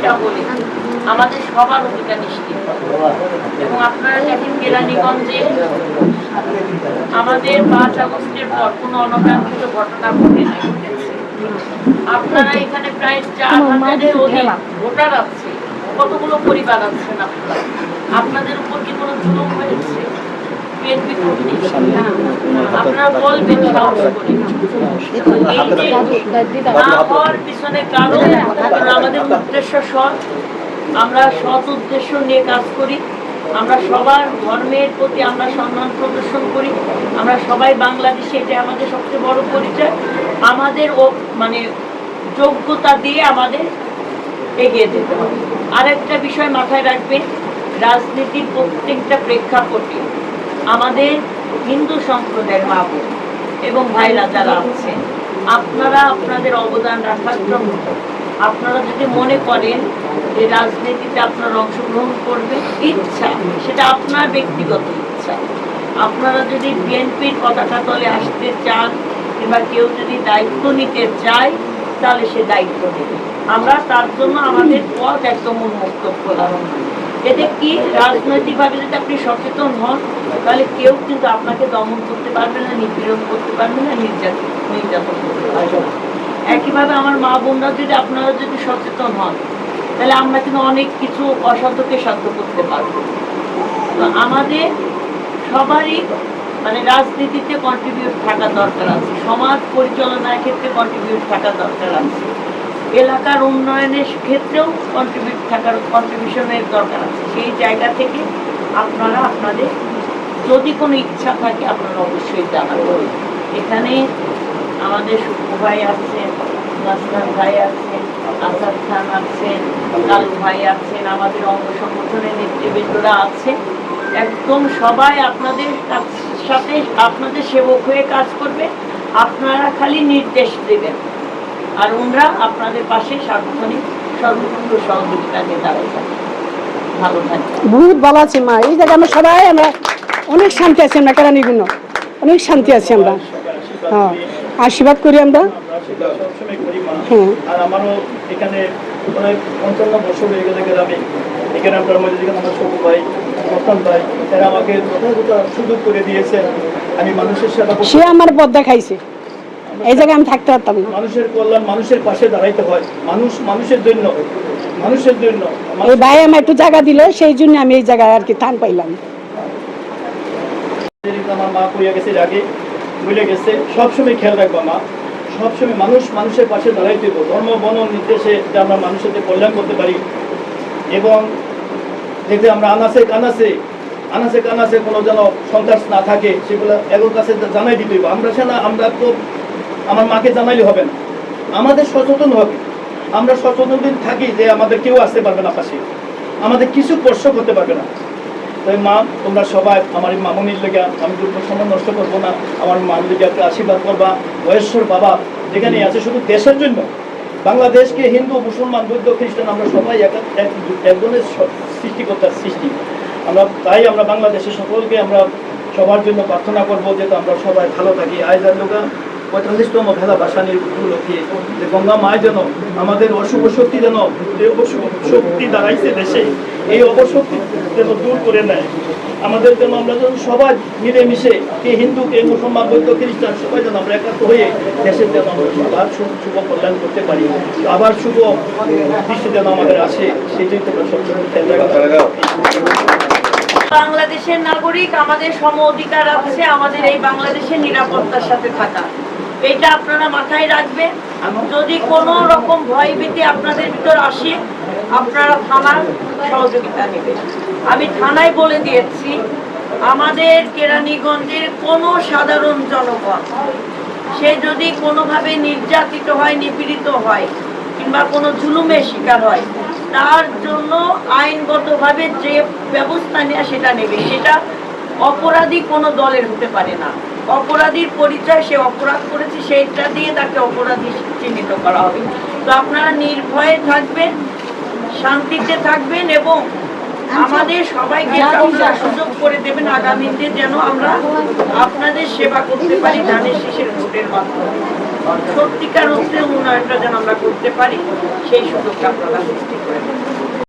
জিনিসটা বলি। আমাদের সবার অধিকার নিশ্চিত। এবং আপনারা দেখেন কেরানীগঞ্জে আমাদের পাঁচ আগস্টের পর কোনো অনাকাঙ্ক্ষিত ঘটনা ঘটে নাই। আপনারা এখানে প্রায় চার হাজারের অধিক ভোটার আছে। কতগুলো পরিবার আছেন আপনারা? আপনাদের উপর কি কোনো জুলুম হয়েছে? আমাদের আমরা সৎ উদ্দেশ্য নিয়ে কাজ করি আমরা সবার ধর্মের প্রতি আমরা সম্মান প্রদর্শন করি আমরা সবাই বাংলাদেশে এটা আমাদের সবচেয়ে বড় পরিচয় আমাদের মানে যোগ্যতা দিয়ে আমাদের এগিয়ে যেতে হবে আরেকটা বিষয় মাথায় রাখবেন রাজনীতির প্রত্যেকটা প্রেক্ষাপটে। আমাদের হিন্দু সম্প্রদায়ের মা বোন এবং ভাইরা যারা আছেন, আপনারা আপনাদের অবদান রাখার জন্য আপনারা যদি মনে করেন যে রাজনীতিতে আপনারা অংশগ্রহণ করবেন, ইচ্ছা, সেটা আপনার ব্যক্তিগত ইচ্ছা। আপনারা যদি বিএনপির পতাকা তলে আসতে চান কিংবা কেউ যদি দায়িত্ব নিতে চায়, তাহলে সে দায়িত্ব নেবে। আমরা তার জন্য আমাদের পথ একদম উন্মুক্ত খোলা এতে কি রাজনৈতিকভাবে যদি আপনি সচেতন হন, তাহলে কেউ কিন্তু আপনাকে দমন করতে পারবে না, নিপীড়ন করতে পারবে না নির্যাতন নির্যাতন করতে পারবে একইভাবে আমার মা বোনরা যদি আপনারা যদি সচেতন হন, তাহলে আমরা কিন্তু অনেক কিছু অসাধ্যকে সাধ্য করতে পারব। তো আমাদের সবারই মানে রাজনীতিতে কন্ট্রিবিউট থাকা দরকার আছে, সমাজ পরিচালনার ক্ষেত্রে কন্ট্রিবিউট থাকা দরকার আছে। এলাকার উন্নয়নের ক্ষেত্রেও কন্ট্রিবিউট থাকার কন্ট্রিবিউশনের দরকার আছে। সেই জায়গা থেকে আপনারা আপনাদের যদি কোনো ইচ্ছা থাকে আপনারা অবশ্যই জানাবেন। এখানে আমাদের সুকু ভাই আছেন, নাসরান ভাই আছেন, আসাদ খান আছেন লালু ভাই আছেন, আমাদের অঙ্গ সংগঠনের নেতৃবৃন্দরা আছেন। একদম সবাই আপনাদের সাথে আপনাদের সেবক হয়ে কাজ করবে। আপনারা খালি নির্দেশ দেবেন। আর ওনরা আপনাদের পাশে সার্বক্ষণিক সর্বক্ষণ সহযোগিতা নিয়ে ভালো থাকবে বহুত ভালো আছে মা। এই জায়গায় আমরা সবাই আমরা অনেক শান্তি আছি আমরা কেরানিগুলো অনেক শান্তি আছি আমরা। হ্যাঁ আশীর্বাদ করি আমরা। আর আমারও এখানে প্রায় পঞ্চান্ন বছর হয়ে গেছে গ্রামে এখানে আপনার মধ্যে যেখানে আমার ছোট ভাই রতন ভাই এরা আমাকে যথাযথ সুযোগ করে দিয়েছেন। আমি মানুষের সেবা সে আমার পথ দেখাইছে। এই জায়গায় আমি থাকতে পারতাম না। মানুষের কল্যাণ মানুষের পাশে দাঁড়াইতে হয়। মানুষ মানুষের জন্য। মানুষের জন্য। এই ভাই আমার একটু জায়গা দিল সেই জন্য আমি এই জায়গায় আর কি থান পাইলাম। আমার মা কইয়া গেছে আগে ভুলে গেছে সবসময় খেয়াল রাখবা মা। সবসময় মানুষ মানুষের পাশে দাঁড়াইতে ধর্ম বন নির্দেশে যে আমরা মানুষের কল্যাণ করতে পারি। এবং দেখতে আমরা আনাসে কানাসে আনাসে কানাসে কোনো যেন সন্ত্রাস না থাকে সেগুলো এগুলোর কাছে জানাই দিতে আমরা সে না আমরা তো আমার মাকে জানাইলে হবে না। আমাদের সচেতন হবে। আমরা সচেতন যদি থাকি যে আমাদের কেউ আসতে পারবে না পাশে। আমাদের কিছু স্পর্শ করতে পারবে না। তাই মা, তোমরা সবাই আমার এই মামনির লেগে আমি দুটো সময় নষ্ট করব না। আমার মার লেগে একটা আশীর্বাদ করবা। বয়স্কর বাবা, যেখানে আছে শুধু দেশের জন্য। বাংলাদেশকে হিন্দু, মুসলমান, বৌদ্ধ, খ্রিস্টান, আমরা সবাই এক- এক- একজনের সৃষ্টিকর্তার সৃষ্টি। আমরা তাই আমরা বাংলাদেশের সকলকে আমরা সবার জন্য প্রার্থনা করব যেহেতু আমরা সবাই ভালো থাকি। আয়জার লোকা পঁয়তাল্লিশতম ভেলা ভাসানির উপলক্ষে যে গঙ্গা মায় যেন আমাদের অশুভ শক্তি যেন অশুভ শক্তি দাঁড়াইছে দেশে, এই অপশক্তি যেন দূর করে নেয়। আমাদের যেন আমরা যেন সবাই মিলেমিশে, কে হিন্দু, কে মুসলমান, বৌদ্ধ, খ্রিস্টান, সবাই যেন আমরা একাত্র হয়ে দেশের যেন আবার শুভ কল্যাণ করতে পারি। আবার শুভ দৃষ্টি যেন আমাদের আসে, সেটাই রাখা। বাংলাদেশের নাগরিক আমাদের সম অধিকার আছে, আমাদের এই বাংলাদেশের নিরাপত্তার সাথে থাকা। এটা আপনারা মাথায় রাখবেন। যদি কোনো রকম ভয় ভয়ভীতি আপনাদের ভিতর আসে, আপনারা থানার সহযোগিতা নেবেন। আমি থানায় বলে দিয়েছি, আমাদের কেরানীগঞ্জের কোনো সাধারণ জনগণ, সে যদি কোনোভাবে নির্যাতিত হয়, নিপীড়িত হয়, কিংবা কোনো জুলুমের শিকার হয়, তার জন্য আইনগতভাবে যে ব্যবস্থা নেওয়া সেটা নেবে। সেটা অপরাধী কোনো দলের হতে পারে না। অপরাধীর পরিচয় সে অপরাধ করেছে সেইটা দিয়ে তাকে অপরাধী চিহ্নিত করা হবে। তো আপনারা নির্ভয়ে থাকবেন শান্তিতে থাকবেন এবং আমাদের সবাইকে সুযোগ করে দেবেন আগামী দিনে যেন আমরা আপনাদের সেবা করতে পারি ধানের শেষের ভোটের মাধ্যমে। সত্যিকার অর্থে উন্নয়নটা যেন আমরা করতে পারি সেই সুযোগটা আপনারা সৃষ্টি করে দেবেন।